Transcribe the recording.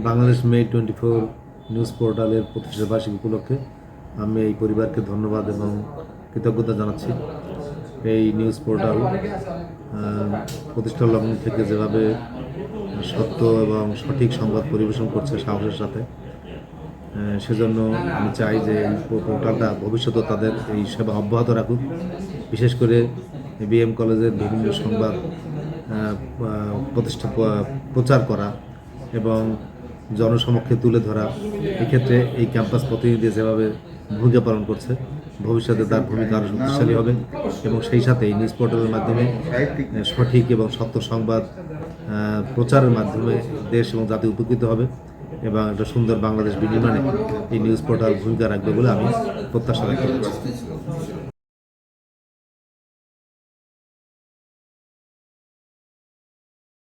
বাংলাদেশ মে twenty four news পোর্টালের প্রতিষ্ঠা বার্ষিকী উপলক্ষে আমি এই পরিবারকে ধন্যবাদ এবং কৃতজ্ঞতা জানাচ্ছি। এই নিউজ পোর্টাল প্রতিষ্ঠা লগ্ন থেকে যেভাবে সত্য এবং সঠিক সংবাদ পরিবেশন করছে সাহসের সাথে সেজন্য আমি চাই যে এই পোর্টালটা ভবিষ্যতে তাদের এই সেবা অব্যাহত রাখুক। বিশেষ করে বিএম কলেজের বিভিন্ন সংবাদ প্রতিষ্ঠা প্রচার করা এবং জনসমক্ষে তুলে ধরা, এক্ষেত্রে এই ক্যাম্পাস প্রতিনিধি যেভাবে ভূমিকা পালন করছে, ভবিষ্যতে তার ভূমিকা আরও শক্তিশালী হবে এবং সেই সাথে এই নিউজ পোর্টালের মাধ্যমে সঠিক এবং সত্য সংবাদ প্রচারের মাধ্যমে দেশ এবং জাতি উপকৃত হবে এবং একটা সুন্দর বাংলাদেশ বিনির্মাণে এই নিউজ পোর্টাল ভূমিকা রাখবে বলে আমি প্রত্যাশা রাখতে